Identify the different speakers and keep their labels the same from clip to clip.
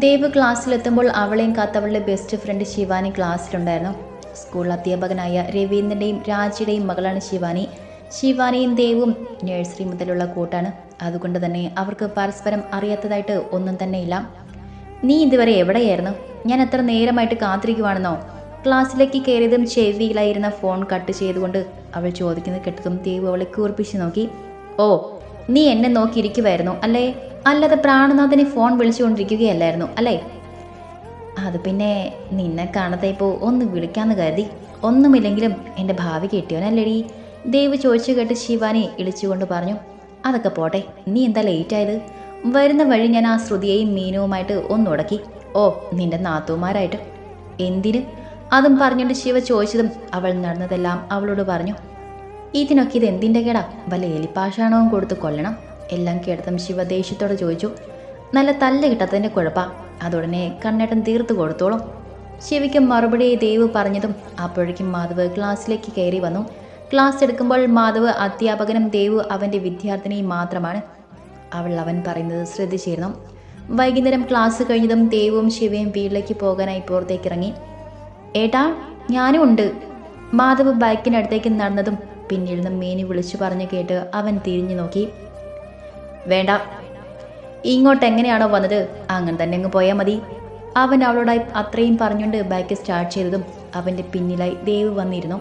Speaker 1: ദേവ് ക്ലാസ്സിലെത്തുമ്പോൾ അവളെയും കാത്തവളുടെ ബെസ്റ്റ് ഫ്രണ്ട് ശിവാനി ക്ലാസ്സിലുണ്ടായിരുന്നു. സ്കൂൾ അധ്യാപകനായ രവീന്ദ്രന്റെയും രാജിയുടെയും മകളാണ് ശിവാനി. ശിവാനിയും ദേവും നഴ്സറി മുതലുള്ള കൂട്ടാണ്. അതുകൊണ്ട് തന്നെ അവർക്ക് പരസ്പരം അറിയാത്തതായിട്ട് ഒന്നും തന്നെ ഇല്ല. നീ ഇതുവരെ എവിടെയായിരുന്നു? ഞാൻ എത്ര നേരമായിട്ട് കാത്തിരിക്കുവാണെന്നോ? ക്ലാസ്സിലേക്ക് കയറിയതും ചെവിയിലായിരുന്ന ഫോൺ കട്ട് ചെയ്തുകൊണ്ട് അവൾ ചോദിക്കുന്നത് കെട്ടതും ദേവ് അവളെ കൂർപ്പിച്ച് നോക്കി. ഓ നീ എന്നെ നോക്കിയിരിക്കുമായിരുന്നു അല്ലേ? അല്ലാതെ പ്രാണനാഥനെ ഫോൺ വിളിച്ചുകൊണ്ടിരിക്കുകയല്ലായിരുന്നു അല്ലേ? അത് പിന്നെ നിന്നെ കാണാതെ ഇപ്പോൾ ഒന്ന് വിളിക്കാന്ന് കരുതി. ഒന്നുമില്ലെങ്കിലും എന്റെ ഭാവി കിട്ടിയോനല്ലേടി ദേവ് ചോദിച്ചു കേട്ട് ശിവാനി ഇളിച്ചുകൊണ്ട് പറഞ്ഞു അതൊക്കെ പോട്ടെ നീ എന്താ ലേറ്റ് ആയത്? വരുന്ന വഴി ഞാൻ ആ ശ്രുതിയെയും മീനുവുമായിട്ട് ഒന്നുടക്കി ഓ നിന്റെ നാത്തുമാരായിട്ട് എന്തിന്? അതും പറഞ്ഞുകൊണ്ട് ശിവ ചോദിച്ചതും അവൾ നടന്നതെല്ലാം അവളോട് പറഞ്ഞു. ഇതിനൊക്കെ ഇത് എന്തിന്റെ കേടാ? വല്ല എലിപ്പാഷാണവും കൊടുത്ത് കൊല്ലണം. എല്ലാം കേട്ടതും ശിവ ദേഷ്യത്തോടെ ചോദിച്ചു. നല്ല തല്ല് കിട്ടാത്തതിന്റെ കുഴപ്പാ. അതുടനെ കണ്ണേട്ടൻ തീർത്തു കൊടുത്തോളും. ശിവയ്ക്ക് മറുപടി ദേവ് പറഞ്ഞതും അപ്പോഴേക്കും മാധവ് ക്ലാസ്സിലേക്ക് കയറി വന്നു. ക്ലാസ് എടുക്കുമ്പോൾ മാധവ് അധ്യാപകനും ദേവ് അവന്റെ വിദ്യാർത്ഥിനിയും മാത്രമാണ്. അവൾ അവൻ പറയുന്നത് ശ്രദ്ധിച്ചിരുന്നു. വൈകുന്നേരം ക്ലാസ് കഴിഞ്ഞതും ദേവും ശിവയും വീട്ടിലേക്ക് പോകാനായി പുറത്തേക്ക് ഇറങ്ങി ഏട്ടാ ഞാനും ഉണ്ട്. മാധവ് ബൈക്കിനടുത്തേക്ക് നടന്നതും പിന്നിൽ നിന്ന് മീനി വിളിച്ചു പറഞ്ഞു കേട്ട് അവൻ തിരിഞ്ഞു നോക്കി. വേണ്ട. ഇങ്ങോട്ട് എങ്ങനെയാണോ വന്നത്? അങ്ങനെ തന്നെ അങ്ങ് പോയാൽ മതി. അവൻ അവളോടായി അത്രയും പറഞ്ഞുകൊണ്ട് ബൈക്ക് സ്റ്റാർട്ട് ചെയ്തതും അവന്റെ പിന്നിലായി ദേവ് വന്നിരുന്നു.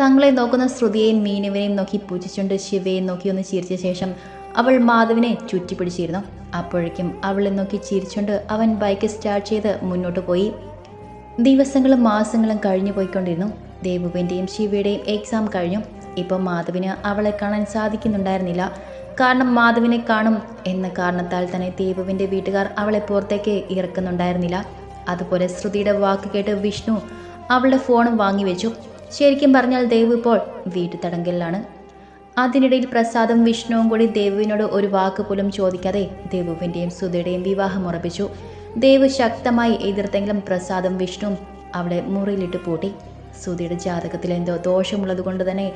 Speaker 1: തങ്ങളെ നോക്കുന്ന ശ്രുതിയെയും മീനുവിനെയും നോക്കി പൂജിച്ചുകൊണ്ട് ശിവയെയും നോക്കി ഒന്ന് ചിരിച്ച ശേഷം അവൾ മാധവിനെ ചുറ്റിപ്പിടിച്ചിരുന്നു. അപ്പോഴേക്കും അവളെ നോക്കി ചിരിച്ചുകൊണ്ട് അവൻ ബൈക്ക് സ്റ്റാർട്ട് ചെയ്ത് മുന്നോട്ട് പോയി. ദിവസങ്ങളും മാസങ്ങളും കഴിഞ്ഞു പോയിക്കൊണ്ടിരുന്നു ദേവുവിന്റെയും ശിവയുടെയും എക്സാം കഴിഞ്ഞു. ഇപ്പം മാധവിന് അവളെ കാണാൻ സാധിക്കുന്നുണ്ടായിരുന്നില്ല. കാരണം മാധവിനെ കാണും എന്ന കാരണത്താൽ തന്നെ ദേവുവിന്റെ വീട്ടുകാർ അവളെ പുറത്തേക്ക് ഇറക്കുന്നുണ്ടായിരുന്നില്ല. അതുപോലെ ശ്രുതിയുടെ വാക്ക് കേട്ട് വിഷ്ണു അവളുടെ ഫോണും വാങ്ങിവെച്ചു ശരിക്കും പറഞ്ഞാൽ ദേവ് ഇപ്പോൾ വീട്ടു തടങ്കലിലാണ് അതിനിടയിൽ പ്രസാദും വിഷ്ണുവും കൂടി ദേവുവിനോട് ഒരു വാക്ക് പോലും ചോദിക്കാതെ ദേവുവിന്റെയും സുധയുടെയും വിവാഹം ഉറപ്പിച്ചു. ദേവ് ശക്തമായി എതിർത്തെങ്കിലും പ്രസാദും വിഷ്ണുവും അവളെ മുറിയിലിട്ട് പൂട്ടി. സുധിയുടെ ജാതകത്തിൽ എന്തോ ദോഷമുള്ളത് കൊണ്ട് തന്നെ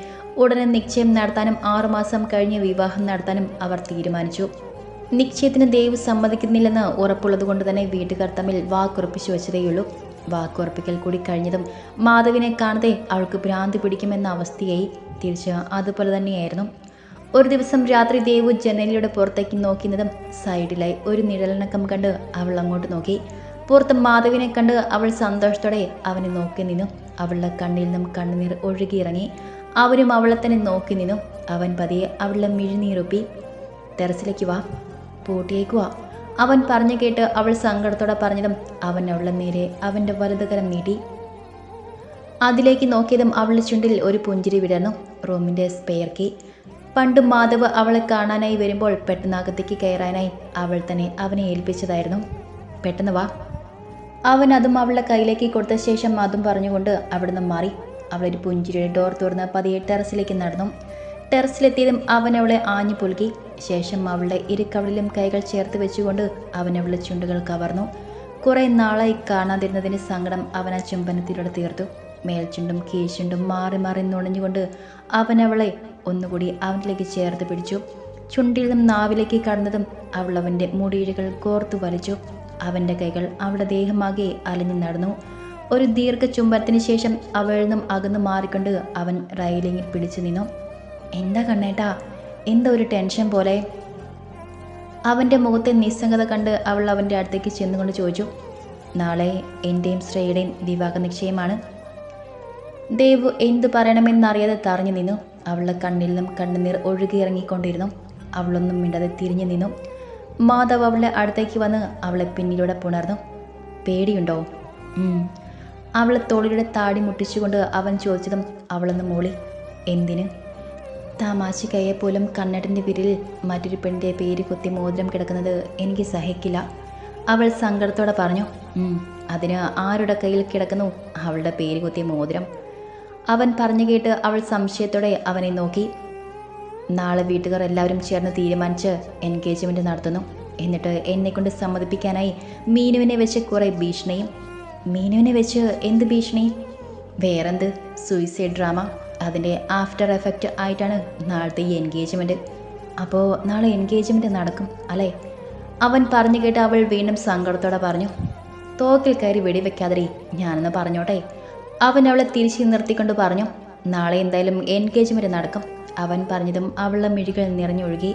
Speaker 1: ഉടനെ നിശ്ചയം നടത്താനും ആറുമാസം കഴിഞ്ഞ് വിവാഹം നടത്താനും അവർ തീരുമാനിച്ചു. നിശ്ചയത്തിന് ദേവ് സമ്മതിക്കുന്നില്ലെന്ന് ഉറപ്പുള്ളത് കൊണ്ട് തന്നെ വീട്ടുകാർ തമ്മിൽ വാക്കുറപ്പിച്ചു വെച്ചതേയുള്ളൂ. വാക്കുറപ്പിക്കൽ കൂടി കഴിഞ്ഞതും മാധവിനെ കാണാതെ അവൾക്ക് ഭ്രാന്തി പിടിക്കുമെന്ന അവസ്ഥയായി. തിരിച്ച് അതുപോലെ തന്നെയായിരുന്നു. ഒരു ദിവസം രാത്രി ദേവു ജനലിയുടെ പുറത്തേക്ക് നോക്കുന്നതും സൈഡിലായി ഒരു നിഴലിണക്കം കണ്ട് അവൾ അങ്ങോട്ട് നോക്കി. പുറത്ത് മാധവിനെ കണ്ട് അവൾ സന്തോഷത്തോടെ അവനെ നോക്കി നിന്നു. അവളുടെ കണ്ണിൽ നിന്നും കണ്ണുനീർ ഒഴുകിയിറങ്ങി. അവരും അവളെ തന്നെ നോക്കി നിന്നു. അവൻ പതിയെ അവളുടെ മിഴിനീറൊപ്പി ടെറസിലേക്ക് വാ പൂട്ടിയേക്ക് വാ. അവൻ പറഞ്ഞു കേട്ട് അവൾ സങ്കടത്തോടെ പറഞ്ഞതും അവൻ അവളുടെ നേരെ അവന്റെ വലതുകരം നീട്ടി. അതിലേക്ക് നോക്കിയതും അവളുടെ ചുണ്ടിൽ ഒരു പുഞ്ചിരി വിടർന്നു. റൂമിന്റെ സ്പെയർ കീ പണ്ട് മാധവ് അവളെ കാണാനായി വരുമ്പോൾ പെട്ടെന്ന് അകത്തേക്ക് കയറാനായി അവൾ തന്നെ അവനെ ഏൽപ്പിച്ചതായിരുന്നു. പെട്ടെന്ന് വാ അവൻ അതും അവളുടെ കയ്യിലേക്ക് കൊടുത്ത ശേഷം അതും പറഞ്ഞുകൊണ്ട് അവിടുന്ന് മാറി. അവളൊരു പുഞ്ചിരിയുടെ ഡോർ തുറന്ന് പതിയെ ടെറസിലേക്ക് നടന്നു. ടെറസിലെത്തിയതും അവൻ അവളെ ആഞ്ഞു പുലുക്കി. ശേഷം അവളുടെ ഇരുക്കവളിലും കൈകൾ ചേർത്ത് വെച്ചുകൊണ്ട് അവൻ അവളുടെ ചുണ്ടുകൾ കവർന്നു. കുറേ നാളായി കാണാതിരുന്നതിന് സങ്കടം അവൻ ആ ചുംബനത്തിലൂടെ തീർത്തു. മേൽചുണ്ടും കീഴ്ചുണ്ടും മാറി മാറി നുണഞ്ഞുകൊണ്ട് അവൻ അവളെ ഒന്നുകൂടി അവനിലേക്ക് ചേർത്ത് പിടിച്ചു. ചുണ്ടിൽ നിന്നും നാവിലേക്ക് കടന്നതും അവൾ അവന്റെ മുടിയിഴകൾ കോർത്തു വലിച്ചു. അവന്റെ കൈകൾ അവളുടെ ദേഹമാകെ അലഞ്ഞു നടന്നു. ഒരു ദീർഘ ചുംബനത്തിന് ശേഷം അവളിൽ നിന്നും അകന്നു മാറിക്കൊണ്ട് അവൻ റൈലിങ്ങിൽ പിടിച്ചു നിന്നു. എന്താ കണ്ണേട്ടാ എന്താ ഒരു ടെൻഷൻ പോലെ? അവന്റെ മുഖത്തെ നിസ്സംഗത കണ്ട് അവൾ അവന്റെ അടുത്തേക്ക് ചെന്നുകൊണ്ട് ചോദിച്ചു നാളെ എന്റെയും ശ്രേയുടെയും വിവാഹ നിശ്ചയമാണ്. ദേവ് എന്തു പറയണമെന്നറിയാതെ തറഞ്ഞു നിന്നു. അവളുടെ കണ്ണിൽ നിന്നും കണ്ണുനീർ ഒഴുകിയിറങ്ങിക്കൊണ്ടിരുന്നു. അവളൊന്നും മിണ്ടാതെ തിരിഞ്ഞു നിന്നു. മാധവ് അവളുടെ അടുത്തേക്ക് വന്ന് അവളെ പിന്നിലൂടെ പുണർന്നു. പേടിയുണ്ടോ? അവളെ തോളിലൂടെ താടി മുട്ടിച്ചുകൊണ്ട് അവൻ ചോദിച്ചതും അവളൊന്ന് മോളി. എന്തിന്? തമാശക്കയെ പോലും കണ്ണടിന്റെ വിരലിൽ മറ്റൊരു പെണ്ണിന്റെ പേര് കുത്തി മോതിരം കിടക്കുന്നത് എനിക്ക് സഹിക്കില്ല. അവൾ സങ്കടത്തോടെ പറഞ്ഞു "ഉം, അതിന് ആരുടെ കയ്യിൽ കിടക്കുന്നു അവളുടെ പേര് കുത്തിയ മോതിരം? അവൻ പറഞ്ഞു കേട്ട് അവൾ സംശയത്തോടെ അവനെ നോക്കി. നാളെ വീട്ടുകാർ എല്ലാവരും ചേർന്ന് തീരുമാനിച്ച് എൻഗേജ്മെന്റ് നടത്തുന്നു. എന്നിട്ട് എന്നെ കൊണ്ട് സമ്മതിപ്പിക്കാനായി മീനുവിനെ വെച്ച് കുറേ ഭീഷണിയും മീനുവിനെ വെച്ച് എന്ത് ഭീഷണി വേറെന്ത്? സൂയിസൈഡ് ഡ്രാമ അതിന്റെ ആഫ്റ്റർ എഫക്റ്റ് ആയിട്ടാണ് നാളത്തെ ഈ എൻഗേജ്മെന്റ് അപ്പോൾ നാളെ എൻഗേജ്മെന്റ് നടക്കും അല്ലേ? അവൻ പറഞ്ഞു കേട്ട് അവൾ വീണ്ടും സങ്കടത്തോടെ പറഞ്ഞു തോക്കിൽ കയറി വെടിവെക്കാതെ ഞാനെന്ന് പറഞ്ഞോട്ടെ? അവൻ അവളെ തിരിച്ചു നിർത്തിക്കൊണ്ട് പറഞ്ഞു നാളെ എന്തായാലും എൻഗേജ്മെന്റ് നടക്കും. അവൻ പറഞ്ഞതും അവളുടെ മിഴികൾ നിറഞ്ഞൊഴുകി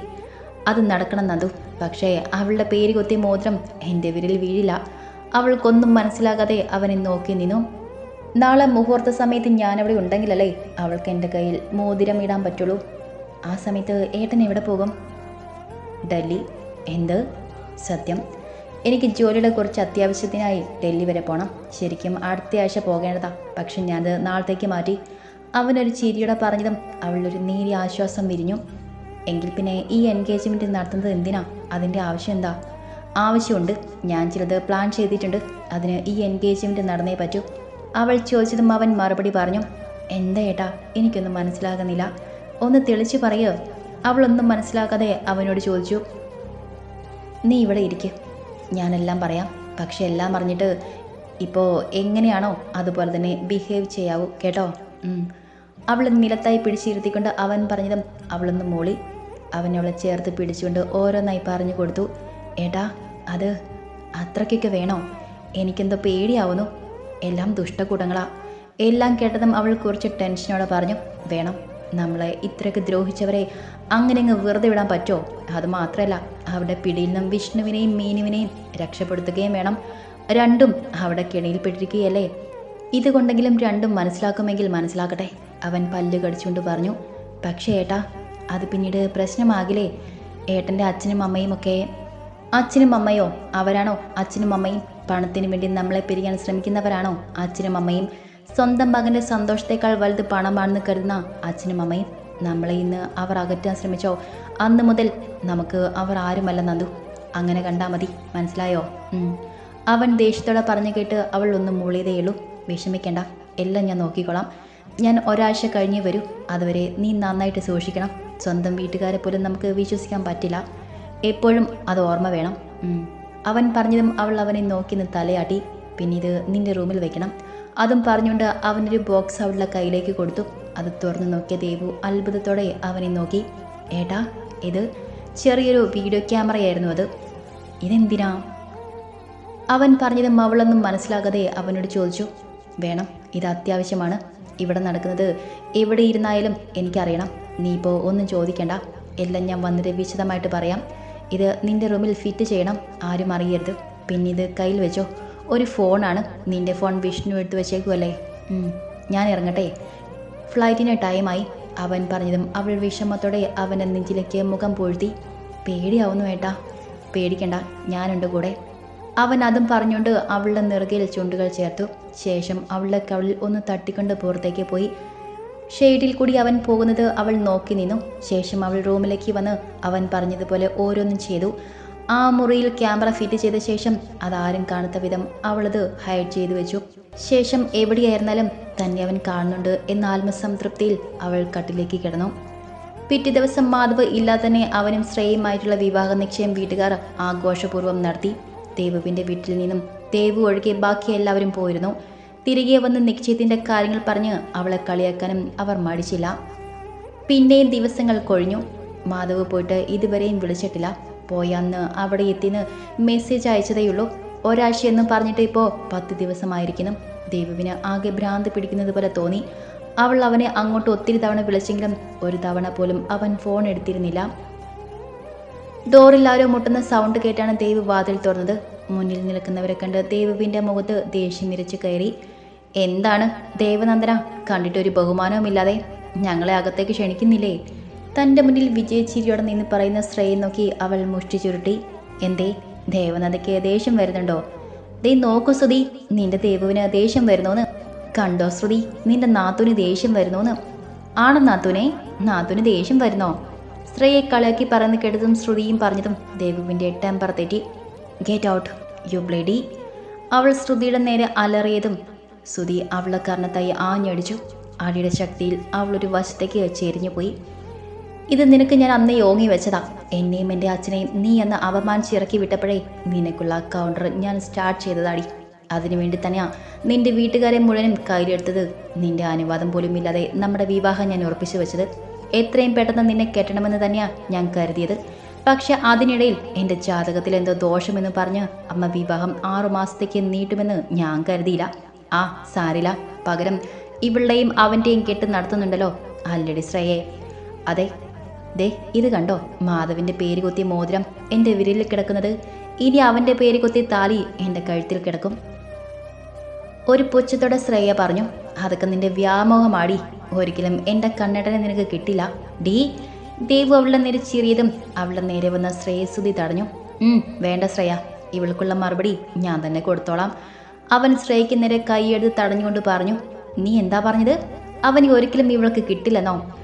Speaker 1: അത് നടക്കണം നന്ദു പക്ഷേ അവളുടെ പേര് കൊത്തിയ മോതിരം എന്റെ വിരൽ വീഴില്ല. അവൾക്കൊന്നും മനസ്സിലാകാതെ അവനെ നോക്കി നിന്നു. നാളെ മുഹൂർത്ത സമയത്ത് ഞാനവിടെ ഉണ്ടെങ്കിലല്ലേ അവൾക്ക് എന്റെ കയ്യിൽ മോതിരം ഇടാൻ പറ്റുള്ളൂ. ആ സമയത്ത് ഏട്ടൻ എവിടെ പോകും? ഡൽഹി. എന്ത്? സത്യം. എനിക്ക് ജോലിയുടെ കുറച്ച് അത്യാവശ്യത്തിനായി ഡൽഹി വരെ പോകണം ശരിക്കും അടുത്ത ആഴ്ച പോകേണ്ടതാ. പക്ഷെ ഞാനത് നാളത്തേക്ക് മാറ്റി. അവനൊരു ചിരിയുടെ പറഞ്ഞതും അവളൊരു നേരിയ ആശ്വാസം വിരിഞ്ഞു. എങ്കിൽ പിന്നെ ഈ എൻഗേജ്മെന്റ് നടത്തുന്നത് എന്തിനാ? അതിന്റെ ആവശ്യം എന്താ? ആവശ്യമുണ്ട്. ഞാൻ ചിലത് പ്ലാൻ ചെയ്തിട്ടുണ്ട്. അതിന് ഈ എൻഗേജ്മെന്റ് നടന്നേ പറ്റൂ. അവൾ ചോദിച്ചതും അവൻ മറുപടി പറഞ്ഞു എന്താ ഏട്ടാ? എനിക്കൊന്നും മനസ്സിലാകുന്നില്ല. ഒന്ന് തെളിച്ചു പറയോ? അവളൊന്നും മനസ്സിലാക്കാതെ അവനോട് ചോദിച്ചു നീ ഇവിടെ ഇരിക്ക്. ഞാനെല്ലാം പറയാം. പക്ഷെ എല്ലാം പറഞ്ഞിട്ട് ഇപ്പോൾ എങ്ങനെയാണോ അതുപോലെ തന്നെ ബിഹേവ് ചെയ്യാവൂ. കേട്ടോ? ഉം. അവൾ നിലത്തായി പിടിച്ചിരുത്തിക്കൊണ്ട് അവൻ പറഞ്ഞതും അവളൊന്ന് മോളി. അവൻ അവളെ ചേർത്ത് പിടിച്ചുകൊണ്ട് ഓരോന്നായി പറഞ്ഞു കൊടുത്തു. ഏട്ടാ അത് അത്രയ്ക്കൊക്കെ വേണോ? എനിക്കെന്തോ പേടിയാവുന്നു. എല്ലാം ദുഷ്ടകൂടങ്ങളാ. എല്ലാം കേട്ടതും അവൾ കുറച്ച് ടെൻഷനോടെ പറഞ്ഞു വേണം നമ്മളെ ഇത്രയൊക്കെ ദ്രോഹിച്ചവരെ അങ്ങനെ അങ്ങ് വെറുതെ വിടാൻ പറ്റുമോ? അത് മാത്രമല്ല അവിടെ പിടിയിൽ നിന്നും വിഷ്ണുവിനെയും മീനുവിനെയും രക്ഷപ്പെടുത്തുകയും വേണം. രണ്ടും അവിടെ കെണിയിൽപ്പെട്ടിരിക്കുകയല്ലേ ഇതുകൊണ്ടെങ്കിലും രണ്ടും മനസ്സിലാക്കുമെങ്കിൽ മനസ്സിലാക്കട്ടെ. അവൻ പല്ല് കടിച്ചുകൊണ്ട് പറഞ്ഞു പക്ഷേ ഏട്ടാ അത് പിന്നീട് പ്രശ്നമാകില്ലേ? ഏട്ടന്റെ അച്ഛനും അമ്മയും ഒക്കെ അച്ഛനും അമ്മയോ? അവരാണോ അച്ഛനും അമ്മയും? പണത്തിന് വേണ്ടി നമ്മളെ പിരിയാൻ ശ്രമിക്കുന്നവരാണോ അച്ഛനും അമ്മയും? സ്വന്തം മകന്റെ സന്തോഷത്തേക്കാൾ വലുത് പണമാണെന്ന് കരുതുന്ന അച്ഛനും അമ്മയും? നമ്മളെ ഇന്ന് അവർ അകറ്റാൻ ശ്രമിച്ചോ? അന്ന് മുതൽ നമുക്ക് അവർ ആരുമല്ല നന്ദു. അങ്ങനെ കണ്ടാൽ മതി. മനസ്സിലായോ? അവൻ ദേഷ്യത്തോടെ പറഞ്ഞു കേട്ട് അവൾ ഒന്ന് മൂളിയതേയുള്ളൂ വിഷമിക്കേണ്ട. എല്ലാം ഞാൻ നോക്കിക്കോളാം. ഞാൻ ഒരാഴ്ച കഴിഞ്ഞ് വരും. അതുവരെ നീ നന്നായിട്ട് സൂക്ഷിക്കണം. സ്വന്തം വീട്ടുകാരെ പോലും നമുക്ക് വിശ്വസിക്കാൻ പറ്റില്ല. എപ്പോഴും അത് ഓർമ്മ വേണം. അവൻ പറഞ്ഞതും അവൾ അവനെ നോക്കി നിന്ന് തലയാട്ടി. പിന്നെ ഇത് നിന്റെ റൂമിൽ വെക്കണം. അതും പറഞ്ഞുകൊണ്ട് അവനൊരു ബോക്സ് അവളുടെ കയ്യിലേക്ക് കൊടുത്തു. അത് തുറന്നു നോക്കിയ ദേവു അത്ഭുതത്തോടെ അവനെ നോക്കി. ഏട്ടാ ഇത് ചെറിയൊരു വീഡിയോ ക്യാമറയായിരുന്നു അത്. ഇതെന്തിനാ? അവൻ പറഞ്ഞതും അവളൊന്നും മനസ്സിലാകാതെ അവനോട് ചോദിച്ചു. വേണം ഇത് അത്യാവശ്യമാണ്. ഇവിടെ നടക്കുന്നത്. എവിടെ ഇരുന്നായാലും എനിക്കറിയണം. നീ ഇപ്പോൾ ഒന്നും ചോദിക്കണ്ട. എല്ലാം ഞാൻ വന്നിട്ട് വിശദമായിട്ട് പറയാം. ഇത് നിന്റെ റൂമിൽ ഫിറ്റ് ചെയ്യണം. ആരും അറിയരുത്. പിന്നെ ഇത് കയ്യിൽ വെച്ചോ. ഒരു ഫോണാണ്. നിന്റെ ഫോൺ വിഷ്ണു എടുത്ത് വെച്ചേക്കുമല്ലേ ഞാൻ ഇറങ്ങട്ടെ. ഫ്ലൈറ്റിന് ടൈമായി. അവൻ പറഞ്ഞതും അവൾ വിഷമത്തോടെ അവന്റെ നെഞ്ചിലേക്ക് മുഖം പൂഴ്ത്തി. പേടിയാവുന്നു ഏട്ടാ. പേടിക്കണ്ട. ഞാനുണ്ട് കൂടെ. അവൻ അതും പറഞ്ഞുകൊണ്ട് അവളുടെ നെറുകയിൽ ചുണ്ടുകൾ ചേർത്തു. ശേഷം അവളുടെ കവളിൽ ഒന്ന് തട്ടിക്കൊണ്ട് പുറത്തേക്ക് പോയി. ഷെയ്ഡിൽ കൂടി അവൻ പോകുന്നത് അവൾ നോക്കി നിന്നു. ശേഷം അവൾ റൂമിലേക്ക് വന്ന് അവൻ പറഞ്ഞതുപോലെ ഓരോന്നും ചെയ്തു. ആ മുറിയിൽ ക്യാമറ ഫിറ്റ് ചെയ്ത ശേഷം അതാരും കാണാത്ത വിധം അവളത് ഹൈഡ് ചെയ്തു വെച്ചു. ശേഷം എവിടെയായിരുന്നാലും തന്നെ അവൻ കാണുന്നുണ്ട് എന്ന ആത്മസംതൃപ്തിയിൽ അവൾ കട്ടിലേക്ക് കിടന്നു. പിറ്റേ ദിവസം മാധവ് ഇല്ലാതെ തന്നെ അവനും ശ്രേയുമായിട്ടുള്ള വിവാഹ നിശ്ചയം വീട്ടുകാർ ആഘോഷപൂർവം നടത്തി. ദേവുവിന്റെ വീട്ടിൽ നിന്നും ദേവു ഒഴികെ ബാക്കി എല്ലാവരും പോയിരുന്നു. തിരികെ വന്ന് നിശ്ചയത്തിന്റെ കാര്യങ്ങൾ പറഞ്ഞ് അവളെ കളിയാക്കാനും അവർ മടിച്ചില്ല. പിന്നെയും ദിവസങ്ങൾ കൊഴിഞ്ഞു. മാധവ് പോയിട്ട് ഇതുവരെയും വിളിച്ചിട്ടില്ല. പോയ അന്ന് അവിടെ എത്തിന്ന് മെസ്സേജ് അയച്ചതേയുള്ളൂ. ഒരാഴ്ചയെന്നും പറഞ്ഞിട്ട് ഇപ്പോൾ പത്ത് ദിവസമായിരിക്കുന്നു. ദേവുവിന് ആകെ ഭ്രാന്ത് പിടിക്കുന്നത് പോലെ തോന്നി. അവൾ അവനെ അങ്ങോട്ട് ഒത്തിരി തവണ വിളിച്ചെങ്കിലും ഒരു തവണ പോലും അവൻ ഫോൺ എടുത്തിരുന്നില്ല. ഡോറിൽ ആരോ മുട്ടുന്ന സൗണ്ട് കേട്ടാണ് ദേവ് വാതിൽ തുറന്നത്. മുന്നിൽ നിൽക്കുന്നവരെ കണ്ട് ദേവുവിന്റെ മുഖത്ത് ദേഷ്യം ഇരച്ചു കയറി. എന്താണ് ദേവനന്ദന? കണ്ടിട്ടൊരു ബഹുമാനവുമില്ലാതെ ഞങ്ങളെ അകത്തേക്ക് ക്ഷണിക്കുന്നില്ലേ? തന്റെ മുന്നിൽ വിജയച്ചിരിയോടെ നിന്ന് പറയുന്ന ശ്രേയെ നോക്കി അവൾ മുഷ്ടി ചുരുട്ടി. എന്തേ ദേവനന്ദയ്ക്ക് ദേഷ്യം വരുന്നുണ്ടോ? ദേ നോക്കൂ ശ്രുതി നിന്റെ ദേവുവിന് ദേഷ്യം വരുന്നോന്ന്. കണ്ടോ ശ്രുതി നിന്റെ നാത്തൂന് ദേഷ്യം വരുന്നോന്ന്. ആണോ നാത്തൂനെ? നാത്തൂന് ദേഷ്യം വരുന്നോ? ശ്രേയെ കളിയാക്കി പറഞ്ഞ് കെടുതും ശ്രുതിയും പറഞ്ഞതും ദേവുവിന്റെ ടെമ്പർ തെറ്റി. ഗെറ്റ് ഔട്ട് യു ബ്ലേഡി അവൾ ശ്രുതിയുടെ നേരെ അലറിയതും ശ്രുതി അവളെ കാരണത്തായി ആഞ്ഞടിച്ചു. അടിയുടെ ശക്തിയിൽ അവളൊരു വശത്തേക്ക് ചെരിഞ്ഞു പോയി. ഇത് നിനക്ക് ഞാൻ അന്നേ യോങ്ങി വെച്ചതാ. എന്നെയും എന്റെ അച്ഛനെയും നീ എന്ന അപമാനിച്ചിറക്കി വിട്ടപ്പോഴേ നിനക്കുള്ള കൗണ്ടർ ഞാൻ സ്റ്റാർട്ട് ചെയ്തതാടി. അതിനുവേണ്ടി തന്നെയാ നിന്റെ വീട്ടുകാരെ മുഴുവനും കയ്യിലെടുത്തത്. നിന്റെ അനുവാദം പോലും ഇല്ലാതെ നമ്മുടെ വിവാഹം ഞാൻ ഉറപ്പിച്ചു വെച്ചത്. എത്രയും പെട്ടെന്ന് നിന്നെ കെട്ടണമെന്ന് തന്നെയാ ഞാൻ കരുതിയത്. പക്ഷെ അതിനിടയിൽ എന്റെ ജാതകത്തിൽ എന്തോ ദോഷമെന്ന് പറഞ്ഞ് അമ്മ വിവാഹം ആറു മാസത്തേക്ക് നീട്ടുമെന്ന് ഞാൻ കരുതിയില്ല. ആ സാരില്ല പകരം ഇവളുടെയും അവന്റെയും കെട്ട് നടത്തുന്നുണ്ടല്ലോ അല്ലടി ശ്രേയെ. അതെ ദേ ഇത് കണ്ടോ? മാധവിന്റെ പേര് കൊത്തിയ മോതിരം എന്റെ വിരലിൽ കിടക്കുന്നത്. ഇനി അവന്റെ പേര് കൊത്തിയ താലി എന്റെ കഴുത്തിൽ കിടക്കും. ഒരു പുച്ഛത്തോടെ ശ്രേയ പറഞ്ഞു അതൊക്കെ നിന്റെ വ്യാമോഹമാടി. ഒരിക്കലും എന്റെ കണ്ണടനെ നിനക്ക് കിട്ടില്ല. ഡീ ദേവു അവളുടെ നേരെ ചീറിയതും അവളുടെ നേരെ വന്ന ശ്രേയസ്തുതി തടഞ്ഞു. വേണ്ട ശ്രേയ. ഇവൾക്കുള്ള മറുപടി ഞാൻ തന്നെ കൊടുത്തോളാം. അവൻ ശ്രേയയ്ക്ക് നേരെ കൈയെടുത്ത് തടഞ്ഞുകൊണ്ട് പറഞ്ഞു നീ എന്താ പറഞ്ഞത്? അവന് ഒരിക്കലും ഇവൾക്ക് കിട്ടില്ലെന്നോ?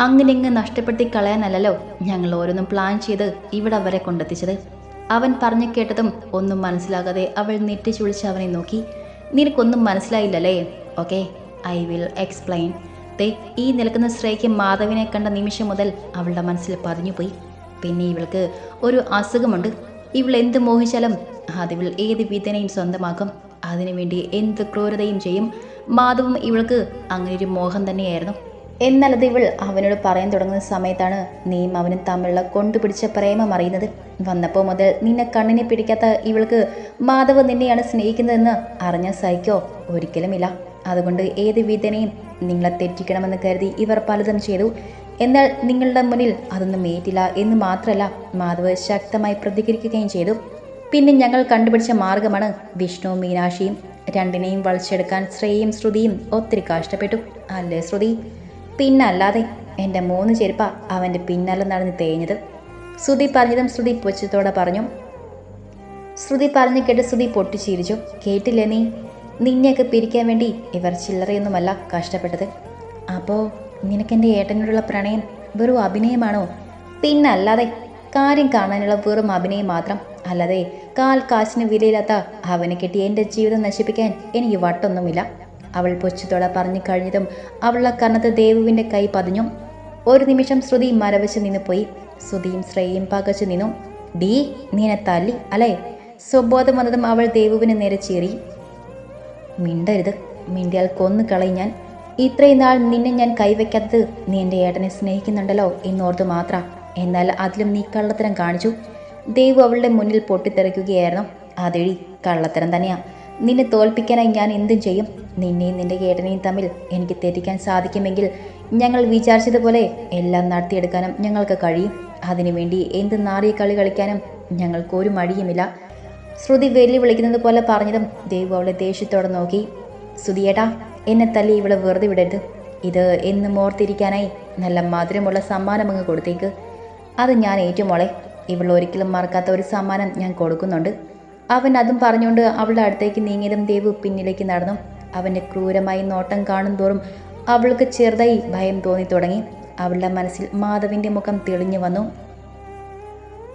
Speaker 1: അങ്ങനെ ഇങ്ങ് നഷ്ടപ്പെടുത്തി കളയാനല്ലോ ഞങ്ങൾ ഓരോന്നും പ്ലാൻ ചെയ്ത് ഇവിടെ വരെ കൊണ്ടെത്തിച്ചത്. അവൻ പറഞ്ഞു കേട്ടതും ഒന്നും മനസ്സിലാകാതെ അവൾ നെറ്റിച്ചുളിച്ച് അവനെ നോക്കി. നിനക്കൊന്നും മനസ്സിലായില്ലല്ലേ? ഓക്കെ ഐ വിൽ എക്സ്പ്ലെയിൻ ദേ ഈ നിൽക്കുന്ന ശ്രേയ്ക്ക് മാധവിനെ കണ്ട നിമിഷം മുതൽ അവളുടെ മനസ്സിൽ പതിഞ്ഞുപോയി. പിന്നെ ഇവൾക്ക് ഒരു അസുഖമുണ്ട്. ഇവൾ എന്ത് മോഹിച്ചാലും അതിവൾ ഏത് വിധനയും സ്വന്തമാക്കും. അതിനുവേണ്ടി എന്ത് ക്രൂരതയും ചെയ്യും. മാധവും ഇവൾക്ക് അങ്ങനെ ഒരു മോഹം തന്നെയായിരുന്നു. എന്നാലത് ഇവൾ അവനോട് പറയാൻ തുടങ്ങുന്ന സമയത്താണ് നീയും അവനും തമ്മിലുള്ള കൊണ്ടുപിടിച്ച പ്രേമം അറിയുന്നത്. വന്നപ്പോൾ മുതൽ നിന്നെ കണ്ണിനെ പിടിക്കാത്ത ഇവൾക്ക് മാധവ് നിന്നെയാണ് സ്നേഹിക്കുന്നതെന്ന് അറിഞ്ഞ സഹിക്കോ? ഒരിക്കലുമില്ല. അതുകൊണ്ട് ഏത് വിധനയും നിങ്ങളെ തെറ്റിക്കണമെന്ന് കരുതി ഇവർ പലതും ചെയ്തു. എന്നാൽ നിങ്ങളുടെ മുന്നിൽ അതൊന്നും ഏറ്റില്ല എന്ന് മാത്രമല്ല മാധവ് ശക്തമായി പ്രതികരിക്കുകയും ചെയ്തു. പിന്നെ ഞങ്ങൾ കണ്ടുപിടിച്ച മാർഗമാണ് വിഷ്ണു മീനാക്ഷിയും രണ്ടിനെയും വളച്ചെടുക്കാൻ ശ്രേയും ശ്രുതിയും ഒത്തിരി കഷ്ടപ്പെട്ടു. അല്ലേ ശ്രുതി? പിന്നല്ലാതെ എന്റെ മൂന്ന് ചെരുപ്പ അവന്റെ പിന്നാലെ നടന്ന് തേഞ്ഞത്. ശ്രുതി പറഞ്ഞതും ശ്രുതി പൊച്ചത്തോടെ പറഞ്ഞു. ശ്രുതി പറഞ്ഞു കേട്ട് ശ്രുതി പൊട്ടിച്ചിരിച്ചു. കേട്ടില്ലേ നീ? നിന്നെയൊക്കെ പിരിക്കാൻ വേണ്ടി ഇവർ ചില്ലറയൊന്നുമല്ല കഷ്ടപ്പെട്ടത്. അപ്പോൾ നിനക്കെന്റെ ഏട്ടനോടുള്ള പ്രണയം വെറും അഭിനയമാണോ? പിന്നല്ലാതെ കാര്യം കാണാനുള്ള വെറും അഭിനയം മാത്രം അല്ലാതെ കാൽ കാശിന് വിലയില്ലാത്ത അവനെ കിട്ടി എന്റെ ജീവിതം നശിപ്പിക്കാൻ എനിക്ക് വട്ടൊന്നുമില്ല. അവൾ പൊച്ചത്തോടെ പറഞ്ഞു കഴിഞ്ഞതും അവളുടെ കണ്ണത്ത് ദേവുവിന്റെ കൈ പതിഞ്ഞു. ഒരു നിമിഷം ശ്രുതി മരവച്ച് നിന്ന് പോയി ശ്രുതിയും ശ്രേയയും പകച്ചു നിന്നു. ഡീ നീനെ തല്ലി അല്ലേ? സ്വബോധം വന്നതും അവൾ ദേവുവിന് നേരെ ചീറി. മിണ്ടരുത്. മിണ്ടിയാൽ കൊന്നു കളയും ഞാൻ. ഇത്രയും നാൾ നിന്നെ ഞാൻ കൈവയ്ക്കാത്തത് നീ എന്റെ ഏട്ടനെ സ്നേഹിക്കുന്നുണ്ടല്ലോ എന്നോർത്ത് മാത്രം. എന്നാൽ അതിലും നീ കള്ളത്തരം കാണിച്ചു. ദേവു അവളുടെ മുന്നിൽ പൊട്ടിത്തെറിക്കുകയായിരുന്നു. അതെഴി കള്ളത്തരം തന്നെയാ. നിന്നെ തോൽപ്പിക്കാനായി ഞാൻ എന്തും ചെയ്യും. നിന്നെയും നിന്റെ ഏട്ടനെയും തമ്മിൽ എനിക്ക് തെറ്റിക്കാൻ സാധിക്കുമെങ്കിൽ ഞങ്ങൾ വിചാരിച്ചതുപോലെ എല്ലാം നടത്തിയെടുക്കാനും ഞങ്ങൾക്ക് കഴിയും. അതിനുവേണ്ടി എന്ത് നാറിയ കളി കളിക്കാനും ഞങ്ങൾക്ക് ഒരു മടിയുമില്ല. ശ്രുതി വെല്ലുവിളിക്കുന്നത് പോലെ പറഞ്ഞതും ദേവു അവളെ ദേഷ്യത്തോടെ നോക്കി. ശ്രുതിയേട്ടാ എന്നെ തല്ലി ഇവളെ വെറുതെ വിടരുത്. ഇത് എന്നും ഓർത്തിരിക്കാനായി നല്ല മധുരമുള്ള സമ്മാനം അങ്ങ് കൊടുത്തേക്ക്. അത് ഞാൻ ഏറ്റുമോളെ ഇവൾ ഒരിക്കലും മറക്കാത്ത ഒരു സമ്മാനം ഞാൻ കൊടുക്കുന്നുണ്ട്. അവൻ അതും പറഞ്ഞുകൊണ്ട് അവളുടെ അടുത്തേക്ക് നീങ്ങിയതും ദേവു പിന്നിലേക്ക് നടന്നു. അവന്റെ ക്രൂരമായി നോട്ടം കാണും തോറും അവൾക്ക് ചെറുതായി ഭയം തോന്നി തുടങ്ങി. അവളുടെ മനസ്സിൽ മാധവിന്റെ മുഖം തെളിഞ്ഞു വന്നു.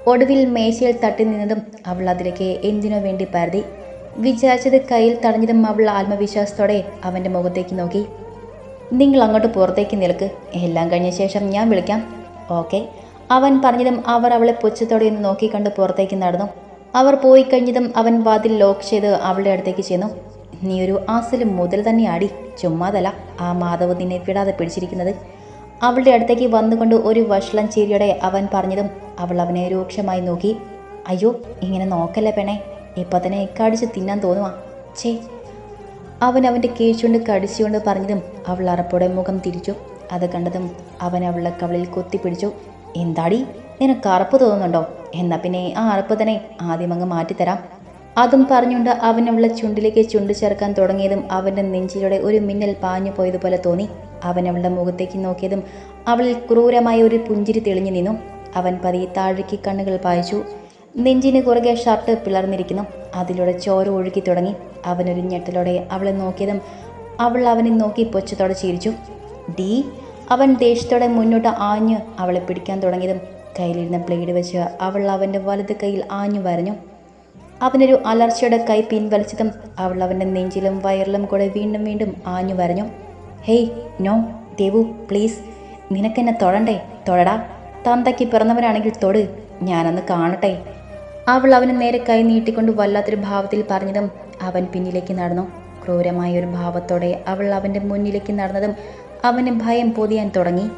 Speaker 1: ഒടുവിൽ മേശയിൽ തട്ടി നിന്നതും അവൾ അതിലേക്ക് എന്തിനോ വേണ്ടി പരതി? വിചാരിച്ചത് കയ്യിൽ തടഞ്ഞതും അവൾ ആത്മവിശ്വാസത്തോടെ അവന്റെ മുഖത്തേക്ക് നോക്കി. നിങ്ങൾ അങ്ങോട്ട് പുറത്തേക്ക് നിൽക്ക്. എല്ലാം കഴിഞ്ഞ ശേഷം ഞാൻ വിളിക്കാം. ഓക്കെ. അവൻ പറഞ്ഞതും അവർ അവളെ പുച്ഛത്തോടെ ഒന്ന് നോക്കിക്കണ്ട് പുറത്തേക്ക് നടന്നു. അവർ പോയി കഴിഞ്ഞതും അവൻ വാതിൽ ലോക്ക് ചെയ്ത് അവളുടെ അടുത്തേക്ക് ചെന്നു. നീ ഒരു ആസിലും മുതൽ തന്നെ ആടി ചുമ്മാതല്ല. ആ മാധവ് നിന്നെ വിടാതെ പിടിച്ചിരിക്കുന്നത്. അവളുടെ അടുത്തേക്ക് വന്നുകൊണ്ട് ഒരു വഷളം ചിരിയോടെ അവൻ പറഞ്ഞതും അവൾ അവനെ രൂക്ഷമായി നോക്കി. അയ്യോ ഇങ്ങനെ നോക്കല്ലേ പെണേ ഇപ്പം തന്നെ കടിച്ച് തിന്നാൻ തോന്നുവാ. ചേ അവൻ അവന്റെ കീഴ്ച്ചുകൊണ്ട് കടിച്ചുകൊണ്ട് പറഞ്ഞതും അവൾ അറപ്പോടെ മുഖം തിരിച്ചു. അത് കണ്ടതും അവൻ അവളുടെ കവളിൽ കൊത്തിപ്പിടിച്ചു. എന്താടി? നിനക്ക് അറപ്പ് തോന്നുന്നുണ്ടോ? എന്നാ പിന്നെ ആ അറപ്പ് തന്നെ ആദ്യം അങ്ങ് മാറ്റിത്തരാം. അതും പറഞ്ഞുകൊണ്ട് അവൻ അവളെ ചുണ്ടിലേക്ക് ചുണ്ടു ചേർക്കാൻ തുടങ്ങിയതും അവന്റെ നെഞ്ചിലൂടെ ഒരു മിന്നൽ പാഞ്ഞു പോയതുപോലെ തോന്നി. അവൻ അവളുടെ മുഖത്തേക്ക് നോക്കിയതും അവളിൽ ക്രൂരമായ ഒരു പുഞ്ചിരി തെളിഞ്ഞു നിന്നു. അവൻ പതിയെ താഴേക്ക് കണ്ണുകൾ പായിച്ചു. നെഞ്ചിന് കുറുകെ ഷർട്ട് പിളർന്നിരിക്കുന്നു. അതിലൂടെ ചോര ഒഴുകി തുടങ്ങി. അവനൊരു ഞെട്ടലോടെ അവളെ നോക്കിയതും അവൾ അവനെ നോക്കി പൊച്ചത്തോടെ ചിരിച്ചു. ഡീ അവൻ ദേഷ്യത്തോടെ മുന്നോട്ട് ആഞ്ഞ് അവളെ പിടിക്കാൻ തുടങ്ങിയതും കയ്യിലിരുന്ന ബ്ലേഡ് വെച്ച് അവൾ അവന്റെ വലത് കൈയിൽ ആഞ്ഞു വരഞ്ഞു. അവനൊരു അലർച്ചയുടെ കൈ പിൻവലിച്ചതും അവൾ അവന്റെ നെഞ്ചിലും വയറിലും കൂടെ വീണ്ടും വീണ്ടും ആഞ്ഞു വരഞ്ഞു. Hey no Devu please. നിനക്കെന്നെ തൊഴണ്ടേ? തൊഴടാ. തന്തയ്ക്ക് പിറന്നവനാണെങ്കിൽ തൊട്. ഞാനന്ന് കാണട്ടെ. അവൾ അവന് നേരെ കൈ നീട്ടിക്കൊണ്ട് വല്ലാത്തൊരു ഭാവത്തിൽ പറഞ്ഞതും അവൻ പിന്നിലേക്ക് നടന്നു. ക്രൂരമായ ഒരു ഭാവത്തോടെ അവൾ അവന്റെ മുന്നിലേക്ക് നടന്നതും അവന് ഭയം പൊതിയാൻ തുടങ്ങി.